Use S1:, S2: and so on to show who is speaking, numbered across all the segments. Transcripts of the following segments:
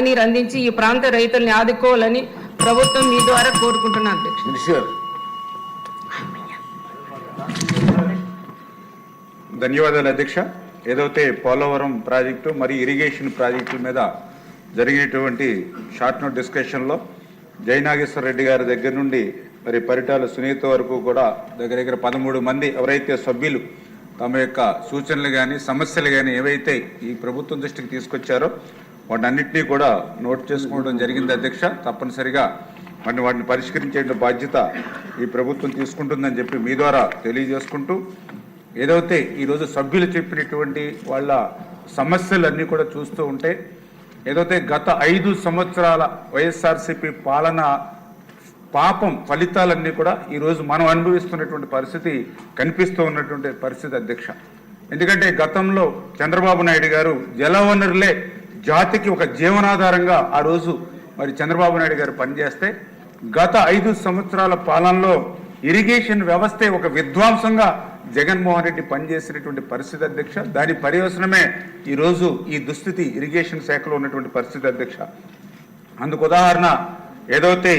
S1: నీరు అందించి ఈ ప్రాంత రైతుల్ని ఆదుకోవాలని ప్రభుత్వం మీ ద్వారా కోరుకుంటున్నాను అధ్యక్ష
S2: ధన్యవాదాలు అధ్యక్ష. ఏదైతే పోలవరం ప్రాజెక్టు మరియు ఇరిగేషన్ ప్రాజెక్టుల మీద జరిగినటువంటి షార్ట్ నోట్ డిస్కషన్లో జయనాగేశ్వర రెడ్డి గారి దగ్గర నుండి మరి పరిటాల సునీత వరకు కూడా దగ్గర దగ్గర పదమూడు మంది ఎవరైతే సభ్యులు తమ యొక్క సూచనలు కానీ సమస్యలు కానీ ఏవైతే ఈ ప్రభుత్వం దృష్టికి తీసుకొచ్చారో వాటన్నిటినీ కూడా నోట్ చేసుకోవడం జరిగింది అధ్యక్ష. తప్పనిసరిగా మరి వాటిని పరిష్కరించే బాధ్యత ఈ ప్రభుత్వం తీసుకుంటుందని చెప్పి మీ ద్వారా తెలియజేసుకుంటూ ఏదైతే ఈరోజు సభ్యులు చెప్పినటువంటి వాళ్ళ సమస్యలన్నీ కూడా చూస్తూ ఉంటే ఏదైతే గత ఐదు సంవత్సరాల వైఎస్ఆర్సీపీ పాలన పాపం ఫలితాలన్నీ కూడా ఈరోజు మనం అనుభవిస్తున్నటువంటి పరిస్థితి కనిపిస్తూ ఉన్నటువంటి పరిస్థితి అధ్యక్ష. ఎందుకంటే గతంలో చంద్రబాబు నాయుడు గారు జలవనరులే జాతికి ఒక జీవనాధారంగా ఆ రోజు మరి చంద్రబాబు నాయుడు గారు పనిచేస్తే గత ఐదు సంవత్సరాల పాలనలో ఇరిగేషన్ వ్యవస్థే ఒక విధ్వంసంగా జగన్మోహన్ రెడ్డి పనిచేసినటువంటి పరిస్థితి అధ్యక్ష. దాని పర్యవసనమే ఈరోజు ఈ దుస్థితి ఇరిగేషన్ శాఖలో ఉన్నటువంటి పరిస్థితి అధ్యక్ష. అందుకు ఉదాహరణ ఏదైతే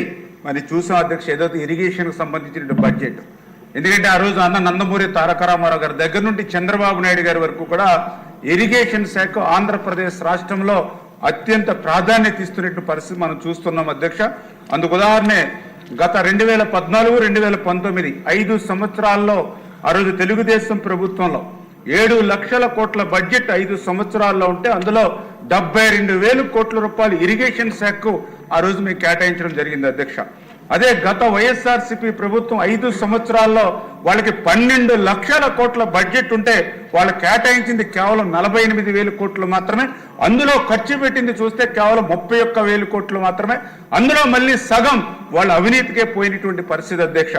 S2: మరి చూసాం అధ్యక్ష ఏదైతే ఇరిగేషన్కి సంబంధించిన బడ్జెట్. ఎందుకంటే ఆ రోజు అన్న నందమూరి తారక రామారావు గారి దగ్గర నుండి చంద్రబాబు నాయుడు గారి వరకు కూడా ఇరిగేషన్ శాఖ ఆంధ్రప్రదేశ్ రాష్ట్రంలో అత్యంత ప్రాధాన్యత ఇస్తున్నట్టు పరిస్థితి మనం చూస్తున్నాం అధ్యక్ష. అందుకు ఉదాహరణే గత రెండు వేల పద్నాలుగు రెండు వేల పంతొమ్మిది ఐదు సంవత్సరాల్లో ఆ రోజు తెలుగుదేశం ప్రభుత్వంలో ఏడు లక్షల కోట్ల బడ్జెట్ ఐదు సంవత్సరాల్లో ఉంటే అందులో డెబ్బై రెండు వేలు కోట్ల రూపాయలు ఇరిగేషన్ శాఖకు ఆ రోజు మీకు కేటాయించడం జరిగింది అధ్యక్ష. అదే గత వైఎస్ఆర్సీపీ ప్రభుత్వం ఐదు సంవత్సరాల్లో వాళ్ళకి పన్నెండు లక్షల కోట్ల బడ్జెట్ ఉంటే వాళ్ళు కేటాయించింది కేవలం నలభై ఎనిమిది వేలు కోట్లు మాత్రమే. అందులో ఖర్చు పెట్టింది చూస్తే కేవలం ముప్పై ఒక్క వేలు కోట్లు మాత్రమే. అందులో మళ్ళీ సగం వాళ్ళ అవినీతికే పోయినటువంటి పరిస్థితి అధ్యక్ష.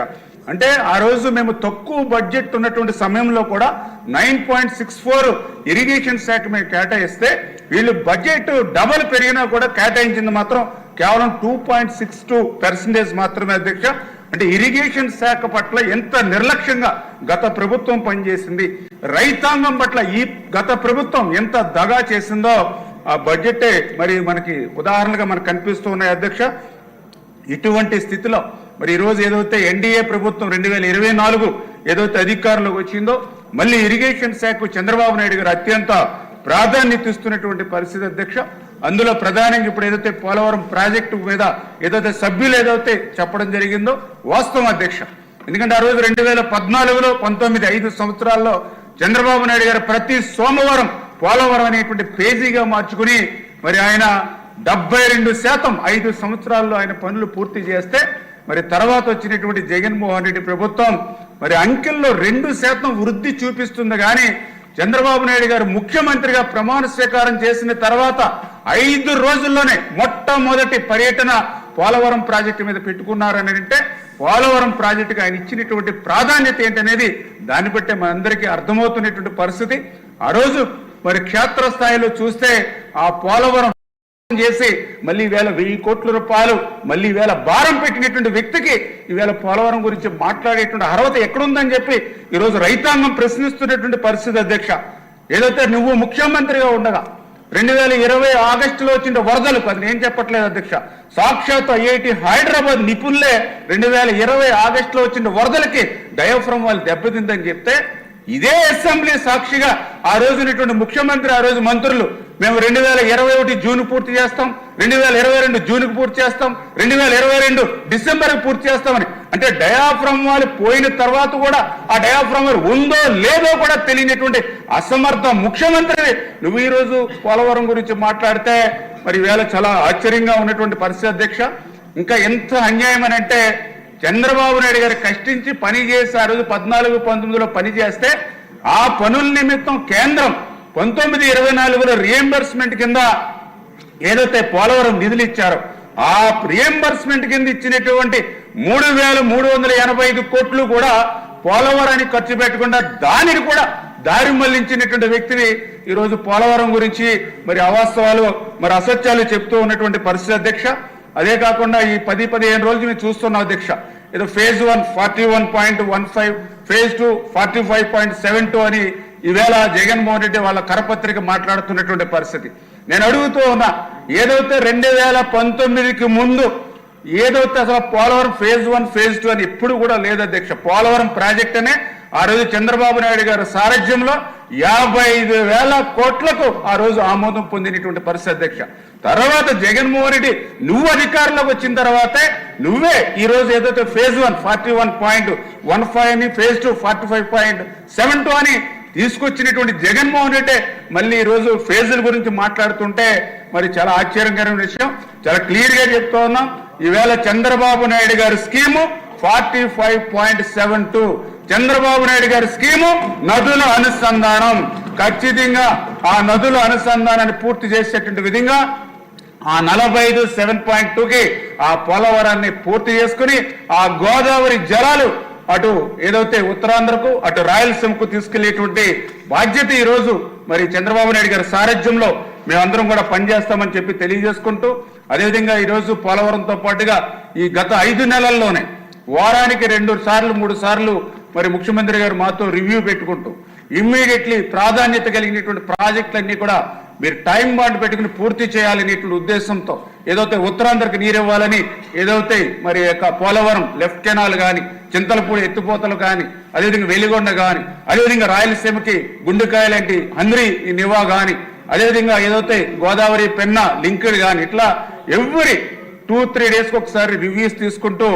S2: అంటే ఆ రోజు మేము తక్కువ బడ్జెట్ ఉన్నటువంటి సమయంలో కూడా nine point six four irrigation శాఖ మేము కేటాయిస్తే వీళ్ళు బడ్జెట్ డబల్ పెరిగినా కూడా కేటాయించింది మాత్రం కేవలం two point six two percentage మాత్రమే అధ్యక్ష. అంటే ఇరిగేషన్ శాఖ పట్ల ఎంత నిర్లక్ష్యంగా గత ప్రభుత్వం పనిచేసింది రైతాంగం పట్ల ఈ గత ప్రభుత్వం ఎంత దగా చేసిందో ఆ బడ్జెటే మరి మనకి ఉదాహరణగా మనకు కనిపిస్తూ ఉన్నాయి అధ్యక్ష. ఇటువంటి స్థితిలో మరి ఈరోజు ఏదైతే ఎన్డీఏ ప్రభుత్వం రెండు వేల ఇరవై నాలుగు ఏదైతే అధికారంలోకి వచ్చిందో మళ్ళీ ఇరిగేషన్ శాఖ చంద్రబాబు నాయుడు గారు అత్యంత ప్రాధాన్యత ఇస్తున్నటువంటి పరిస్థితి అధ్యక్ష. అందులో ప్రధానంగా ఇప్పుడు ఏదైతే పోలవరం ప్రాజెక్టు మీద ఏదైతే సభ్యులు ఏదైతే చెప్పడం జరిగిందో వాస్తవం అధ్యక్ష. ఎందుకంటే ఆ రోజు రెండు వేల పద్నాలుగులో పంతొమ్మిది ఐదు సంవత్సరాల్లో చంద్రబాబు నాయుడు గారు ప్రతి సోమవారం పోలవరం అనేటువంటి పేజీగా మార్చుకుని మరి ఆయన డెబ్బై రెండు శాతం ఐదు సంవత్సరాల్లో ఆయన పనులు పూర్తి చేస్తే మరి తర్వాత వచ్చినటువంటి జగన్మోహన్ రెడ్డి ప్రభుత్వం మరి అంకెల్లో రెండు శాతం వృద్ధి చూపిస్తుంది. కానీ చంద్రబాబు నాయుడు గారు ముఖ్యమంత్రిగా ప్రమాణ స్వీకారం చేసిన తర్వాత ఐదు రోజుల్లోనే మొట్టమొదటి పర్యటన పోలవరం ప్రాజెక్టు మీద పెట్టుకున్నారని అంటే పోలవరం ప్రాజెక్టుకు ఆయన ఇచ్చినటువంటి ప్రాధాన్యత ఏంటనేది దాన్ని బట్టే మనందరికీ అర్థమవుతున్నటువంటి పరిస్థితి. ఆ రోజు మరి క్షేత్రస్థాయిలో చూస్తే ఆ పోలవరం చేసి మళ్ళీ వేల వెయ్యి కోట్ల రూపాయలు మళ్ళీ వేల భారం పెట్టినటువంటి వ్యక్తికి ఈవేళ పోలవరం గురించి మాట్లాడేటువంటి అర్హత ఎక్కడుందని చెప్పి ఈరోజు రైతాంగం ప్రశ్నిస్తున్నటువంటి పరిస్థితి అధ్యక్ష. ఏదైతే నువ్వు ముఖ్యమంత్రిగా ఉండగా రెండు వేల ఇరవై ఆగస్టులో వచ్చిన వరదలు అది నేను చెప్పట్లేదు అధ్యక్ష సాక్షాత్ ఐఐటి హైదరాబాద్ నిపుణులే రెండు వేల ఇరవై ఆగస్టులో వచ్చిన వరదలకి డయోఫ్రమ్ వాళ్ళు దెబ్బతిందని చెప్తే ఇదే అసెంబ్లీ సాక్షిగా ఆ రోజునటువంటి ముఖ్యమంత్రి ఆ రోజు మంత్రులు మేము రెండు వేల ఇరవై ఒకటి జూన్ పూర్తి చేస్తాం రెండు వేల ఇరవై రెండు జూన్కి పూర్తి చేస్తాం రెండు వేల ఇరవై రెండు డిసెంబర్కి పూర్తి చేస్తామని. అంటే డయాఫ్రమ్ వాళ్ళు పోయిన తర్వాత కూడా ఆ డయాఫ్రమ్ ఉందో లేదో కూడా తెలియనటువంటి అసమర్థ ముఖ్యమంత్రి నువ్వు ఈ రోజు పోలవరం గురించి మాట్లాడితే మరి వేళ చాలా ఆశ్చర్యంగా ఉన్నటువంటి పరిస్థితి అధ్యక్ష. ఇంకా ఎంత అన్యాయం అని అంటే చంద్రబాబు నాయుడు గారు కష్టించి పని చేసి ఆ రోజు పద్నాలుగు పంతొమ్మిదిలో పని చేస్తే ఆ పనుల నిమిత్తం కేంద్రం పంతొమ్మిది ఇరవై నాలుగులో రియంబర్స్మెంట్ కింద ఏదైతే పోలవరం నిధులు ఇచ్చారో ఆ రియంబర్స్మెంట్ కింద ఇచ్చినటువంటి మూడు వేల మూడు వందల ఎనభై ఐదు కోట్లు కూడా పోలవరానికి ఖర్చు పెట్టకుండా దానిని కూడా దారి మళ్ళించినటువంటి వ్యక్తిని ఈరోజు పోలవరం గురించి మరి అవాస్తవాలు మరి అసత్యాలు చెప్తూ ఉన్నటువంటి పరిస్థితి అధ్యక్ష. అదే కాకుండా ఈ పది పదిహేను రోజులు మేము చూస్తున్నాం అధ్యక్ష. ఏదో phase one forty one point one five phase two forty five point seven two అని ఈవేళ జగన్మోహన్ రెడ్డి వాళ్ళ కరపత్రిక మాట్లాడుతున్నటువంటి పరిస్థితి. నేను అడుగుతూ ఉన్నా ఏదైతే రెండు వేల పంతొమ్మిదికి ముందు ఏదైతే అసలు Polavaram phase one phase two అని ఇప్పుడు కూడా లేదు అధ్యక్ష పోలవరం ప్రాజెక్ట్ అనే ఆ రోజు చంద్రబాబు నాయుడు గారి సారథ్యంలో యాభై ఐదు వేల కోట్లకు ఆ రోజు ఆమోదం పొందినటువంటి పరిస్థితి అధ్యక్ష. తర్వాత జగన్మోహన్ రెడ్డి నువ్వు అధికారంలోకి వచ్చిన తర్వాతే నువ్వే ఈ రోజు ఏదైతే phase one forty one point one five అని phase two forty five point seven two అని తీసుకొచ్చినటువంటి జగన్మోహన్ రెడ్డి మళ్ళీ ఈ రోజు ఫేజుల గురించి మాట్లాడుతుంటే మరి చాలా ఆశ్చర్యకరమైన విషయం. చాలా క్లియర్గా చెప్తా ఉన్నాం. ఈవేళ చంద్రబాబు నాయుడు గారి scheme forty five point seven two. Chandrababu Naidu గారి స్కీము నదుల అనుసంధానం. ఖచ్చితంగా ఆ నదుల అనుసంధానాన్ని పూర్తి చేసేటువంటి విధంగా ఆ నలభై ఐదు సెవెన్ పాయింట్ టూకి ఆ పోలవరాన్ని పూర్తి చేసుకుని ఆ గోదావరి జలాలు అటు ఏదైతే ఉత్తరాంధ్రకు అటు రాయలసీమకు తీసుకెళ్ళేటువంటి బాధ్యత ఈరోజు మరి చంద్రబాబు నాయుడు గారి సారథ్యంలో మేమందరం కూడా పనిచేస్తామని చెప్పి తెలియజేసుకుంటూ అదేవిధంగా ఈరోజు పోలవరంతో పాటుగా ఈ గత ఐదు నెలల్లోనే వారానికి రెండు సార్లు మూడు సార్లు మరి ముఖ్యమంత్రి గారు మాతో రివ్యూ పెట్టుకుంటూ ఇమ్మీడియట్లీ ప్రాధాన్యత కలిగినటువంటి ప్రాజెక్టులన్నీ కూడా మీరు టైం బాండ్ పెట్టుకుని పూర్తి చేయాలనేటువంటి ఉద్దేశంతో ఏదైతే ఉత్తరాంధ్రకి నీరు ఇవ్వాలని ఏదైతే మరి యొక్క పోలవరం లెఫ్ట్ కెనాల్ కానీ చింతలపూడి ఎత్తిపోతలు కానీ అదేవిధంగా వెలిగొండ కానీ అదేవిధంగా రాయలసీమకి గుండెకాయ లాంటి హంద్రి ఈ నివా కానీ అదేవిధంగా ఏదైతే గోదావరి పెన్న లింక్డ్ కానీ ఇట్లా ఎవ్రీ టూ త్రీ డేస్కి ఒకసారి రివ్యూస్ తీసుకుంటూ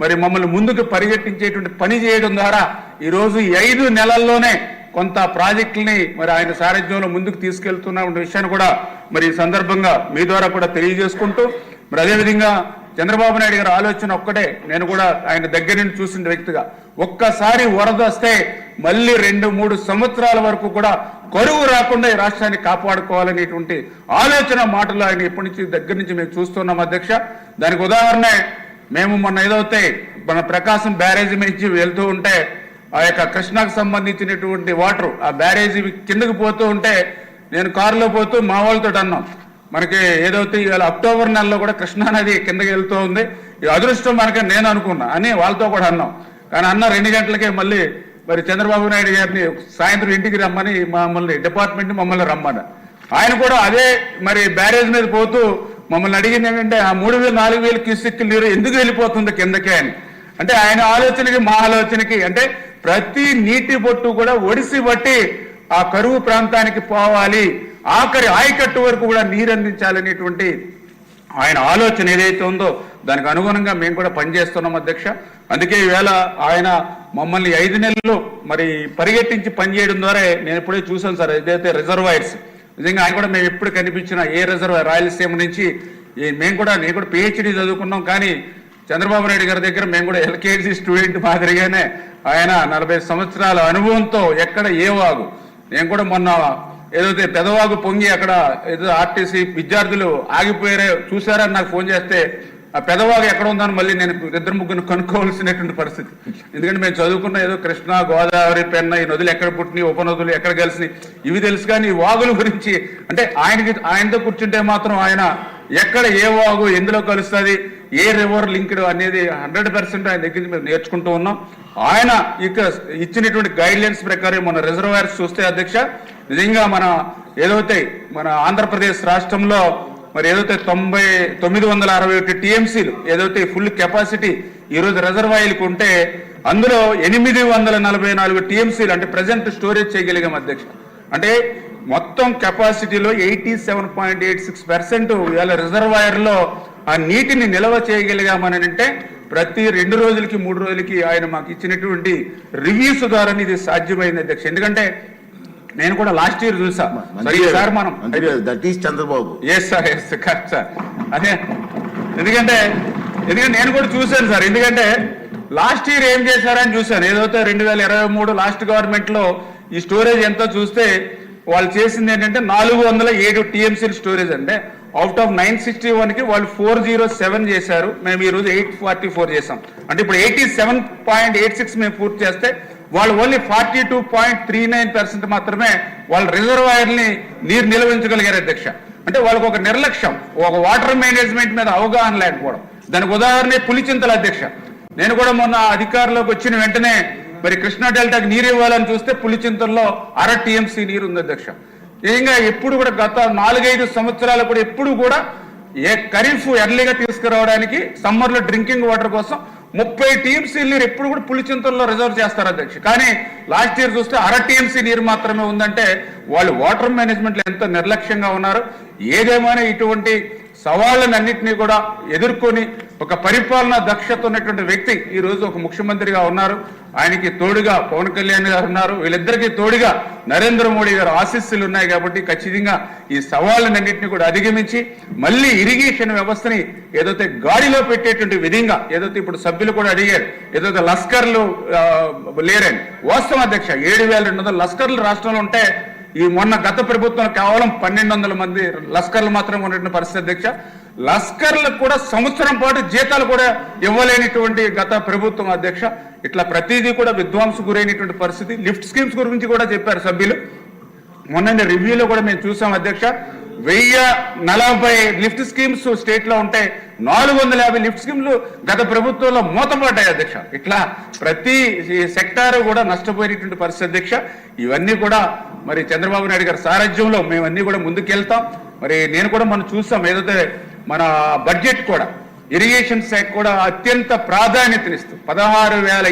S2: మరి మమ్మల్ని ముందుకు పరిగెట్టించేటువంటి పని చేయడం ద్వారా ఈరోజు ఐదు నెలల్లోనే కొంత ప్రాజెక్టుల్ని మరి ఆయన సారథ్యంలో ముందుకు తీసుకెళ్తున్న విషయాన్ని కూడా మరి ఈ సందర్భంగా మీ ద్వారా కూడా తెలియజేసుకుంటూ మరి అదేవిధంగా చంద్రబాబు నాయుడు గారి ఆలోచన ఒక్కటే నేను కూడా ఆయన దగ్గర నుండి చూసిన వ్యక్తిగా ఒక్కసారి వరద వస్తే మళ్ళీ రెండు మూడు సంవత్సరాల వరకు కూడా కరువు రాకుండా ఈ రాష్ట్రాన్ని కాపాడుకోవాలనేటువంటి ఆలోచన మాటలు ఆయన ఇప్పటి నుంచి దగ్గర నుంచి మేము చూస్తున్నాం అధ్యక్ష. దానికి ఉదాహరణే మేము మొన్న ఏదైతే మన ప్రకాశం బ్యారేజ్ నుంచి వెళ్తూ ఉంటే ఆ యొక్క కృష్ణాకు సంబంధించినటువంటి వాటర్ ఆ బ్యారేజీ కిందకి పోతూ ఉంటే నేను కారులో పోతూ మా వాళ్ళతో అన్నాం. మనకి ఏదైతే ఇవాళ అక్టోబర్ నెలలో కూడా కృష్ణా నది కిందకి వెళ్తూ ఉంది. ఈ అదృష్టం మనకి నేను అనుకున్నా అని వాళ్ళతో కూడా అన్నాం. కానీ అన్న రెండు గంటలకే మళ్ళీ మరి చంద్రబాబు నాయుడు గారిని సాయంత్రం ఇంటికి రమ్మని మమ్మల్ని డిపార్ట్మెంట్ మమ్మల్ని రమ్మని ఆయన కూడా అదే మరి బ్యారేజ్ మీద పోతూ మమ్మల్ని అడిగింది ఏంటంటే ఆ మూడు వేలు నాలుగు వేలు క్యూసెక్ నీరు ఎందుకు వెళ్ళిపోతుంది కిందకే? అని. అంటే ఆయన ఆలోచనకి మా ఆలోచనకి అంటే ప్రతి నీటి బొట్టు కూడా ఒడిసి బట్టి ఆ కరువు ప్రాంతానికి పోవాలి. ఆఖరి ఆయకట్టు వరకు కూడా నీరు అందించాలనేటువంటి ఆయన ఆలోచన ఏదైతే ఉందో దానికి అనుగుణంగా మేము కూడా పనిచేస్తున్నాం అధ్యక్ష. అందుకే ఈవేళ ఆయన మమ్మల్ని ఐదు నెలలు మరి పరిగెట్టించి పనిచేయడం ద్వారా నేను ఇప్పుడే చూసాను సార్ ఏదైతే రిజర్వాయర్స్ నిజంగా ఆయన కూడా మేము ఎప్పుడు కనిపించిన ఏ రిజర్వాయర్ రాయలసీమ నుంచి మేము కూడా నేను కూడా పిహెచ్డి చదువుకున్నాం కానీ చంద్రబాబు నాయుడు గారి దగ్గర మేము కూడా ఎల్కేజీ స్టూడెంట్ మాదిరిగానే ఆయన నలభై సంవత్సరాల అనుభవంతో ఎక్కడ ఏ వాగు. నేను కూడా మొన్న ఏదైతే పెదవాగు పొంగి అక్కడ ఏదో ఆర్టీసీ విద్యార్థులు ఆగిపోయారే చూసారని నాకు ఫోన్ చేస్తే ఆ పెదవాగు ఎక్కడ ఉందని మళ్ళీ నేను ఇద్దరు ముగ్గురు కనుక్కోవాల్సినటువంటి పరిస్థితి. ఎందుకంటే మేము చదువుకున్న ఏదో కృష్ణా గోదావరి పెన్న ఈ నదులు ఎక్కడ పుట్టినాయి ఉపనదులు ఎక్కడ కలిసినాయి ఇవి తెలుసు కానీ వాగుల గురించి అంటే ఆయనకి ఆయనతో కూర్చుంటే మాత్రం ఆయన ఎక్కడ ఏ వాగు ఎందులో కలుస్తుంది ఏ రివర్ లింక్డ్ అనేది హండ్రెడ్ పర్సెంట్ ఆయన దగ్గర మేము నేర్చుకుంటూ ఉన్నాం. ఆయన ఇక ఇచ్చినటువంటి గైడ్లైన్స్ ప్రకారం మన రిజర్వాయర్స్ చూస్తే అధ్యక్ష నిజంగా మన ఏదైతే మన ఆంధ్రప్రదేశ్ రాష్ట్రంలో మరి ఏదైతే తొంభై తొమ్మిది వందల అరవై ఒకటి టీఎంసీలు ఏదైతే ఫుల్ కెపాసిటీ ఈరోజు రిజర్వాయర్లకు ఉంటే అందులో ఎనిమిది వందల నలభై నాలుగు టీఎంసీలు అంటే ప్రజెంట్ స్టోరేజ్ చేయగలిగాం అధ్యక్ష. అంటే మొత్తం కెపాసిటీలో eighty seven point eight six percent ఇవాళ రిజర్వాయర్లో ఆ నీటిని నిల్వ చేయగలిగామని అంటే ప్రతి రెండు రోజులకి మూడు రోజులకి ఆయన మాకు ఇచ్చినటువంటి రివ్యూస్ ద్వారా ఇది సాధ్యమైంది అధ్యక్ష. ఎందుకంటే నేను కూడా లాస్ట్ ఇయర్ చూసా. సరే మనం
S3: that is Chandrababu.
S2: Yes sir yes correct sir అదే. ఎందుకంటే ఎందుకంటే నేను కూడా చూశాను సార్ ఎందుకంటే లాస్ట్ ఇయర్ ఏం చేశారని చూశాను. ఏదైతే రెండు వేల ఇరవై మూడు లాస్ట్ గవర్నమెంట్లో ఈ స్టోరేజ్ ఎంతో చూస్తే వాళ్ళు చేసింది ఏంటంటే నాలుగు వందల ఏడు టీఎంసీ స్టోరేజ్ అంటే అవుట్ ఆఫ్ నైన్ సిక్స్టీ వన్కి వాళ్ళు ఫోర్ జీరో సెవెన్ చేశారు. మేము ఈ రోజు ఎయిట్ ఫార్టీ ఫోర్ చేసాం అంటే ఇప్పుడు eighty seven point eight six మేము పూర్తి చేస్తే వాళ్ళు only forty two point three nine percent మాత్రమే వాళ్ళ రిజర్వాయర్ని నీరు నిల్వించగలిగారు అధ్యక్ష. అంటే వాళ్ళకు ఒక నిర్లక్ష్యం ఒక వాటర్ మేనేజ్మెంట్ మీద అవగాహన లేకపోవడం. దానికి ఉదాహరణ పులిచింతల అధ్యక్ష. నేను కూడా మొన్న అధికారంలోకి వచ్చిన వెంటనే మరి కృష్ణా డెల్టాకి నీరు ఇవ్వాలని చూస్తే పులిచింతల్లో అర టీఎంసీ నీరు ఉంది అధ్యక్ష. ఇంకా ఎప్పుడు కూడా గత నాలుగైదు సంవత్సరాలు కూడా ఎప్పుడు కూడా ఏ ఖరీఫ్ ఎర్లీగా తీసుకురావడానికి సమ్మర్లో డ్రింకింగ్ వాటర్ కోసం ముప్పై టీఎంసీ నీరు ఎప్పుడు కూడా పులిచింతల్లో రిజర్వ్ చేస్తారు అధ్యక్ష. కానీ లాస్ట్ ఇయర్ చూస్తే అర టీఎంసీ నీరు మాత్రమే ఉందంటే వాళ్ళు వాటర్ మేనేజ్మెంట్లో ఎంత నిర్లక్ష్యంగా ఉన్నారు. ఏదేమైనా ఇటువంటి సవాళ్ళనన్నింటినీ కూడా ఎదుర్కొని ఒక పరిపాలన దక్షత ఉన్నటువంటి వ్యక్తి ఈ రోజు ఒక ముఖ్యమంత్రిగా ఉన్నారు. ఆయనకి తోడుగా పవన్ కళ్యాణ్ గారు ఉన్నారు. వీళ్ళిద్దరికీ తోడుగా నరేంద్ర మోడీ గారు ఆశీస్సులు ఉన్నాయి కాబట్టి ఖచ్చితంగా ఈ సవాళ్ళనన్నింటినీ కూడా అధిగమించి మళ్ళీ ఇరిగేషన్ వ్యవస్థని ఏదైతే గాడిలో పెట్టేటువంటి విధంగా ఏదైతే ఇప్పుడు సభ్యులు కూడా అడిగారు ఏదైతే లస్కర్లు ఆ, లేరని అధ్యక్ష ఏడు వేల రెండు వందల లస్కర్లు రాష్ట్రంలో ఉంటే ఈ మొన్న గత ప్రభుత్వం కేవలం పన్నెండు వందల మంది లస్కర్లు మాత్రమే ఉన్నటువంటి పరిస్థితి అధ్యక్ష. లస్కర్లకు కూడా సంవత్సరం పాటు జీతాలు కూడా ఇవ్వలేనిటువంటి గత ప్రభుత్వం అధ్యక్ష. ఇట్లా ప్రతిదీ కూడా విధ్వంస గురైనటువంటి పరిస్థితి. లిఫ్ట్ స్కీమ్స్ గురించి కూడా చెప్పారు సభ్యులు. మొన్న రివ్యూలో కూడా మేము చూసాం అధ్యక్ష. వెయ్యి నలభై లిఫ్ట్ స్కీమ్స్ స్టేట్లో నాలుగు వందల యాభై లిఫ్ట్ స్కీమ్లు గత ప్రభుత్వంలో మూతపడ్డాయి అధ్యక్ష. ఇట్లా ప్రతి సెక్టార్ కూడా నష్టపోయినటువంటి పరిస్థితి అధ్యక్ష. ఇవన్నీ కూడా మరి చంద్రబాబు నాయుడు గారి సారథ్యంలో మేమన్నీ కూడా ముందుకెళ్తాం. మరి నేను కూడా మనం చూస్తాం ఏదైతే మన బడ్జెట్ కూడా ఇరిగేషన్ శాఖ కూడా అత్యంత ప్రాధాన్యతనిస్తూ పదహారు వేల